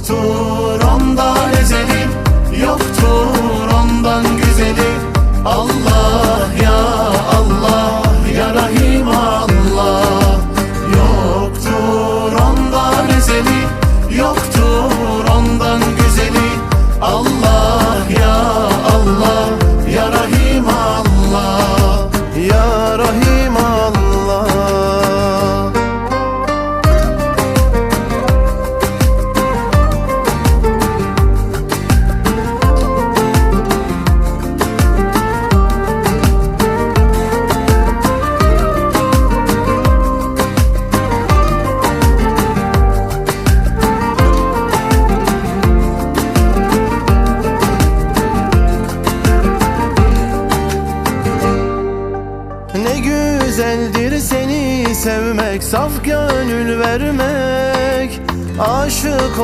Doktor Ne güzeldir seni sevmek Saf gönül vermek Aşık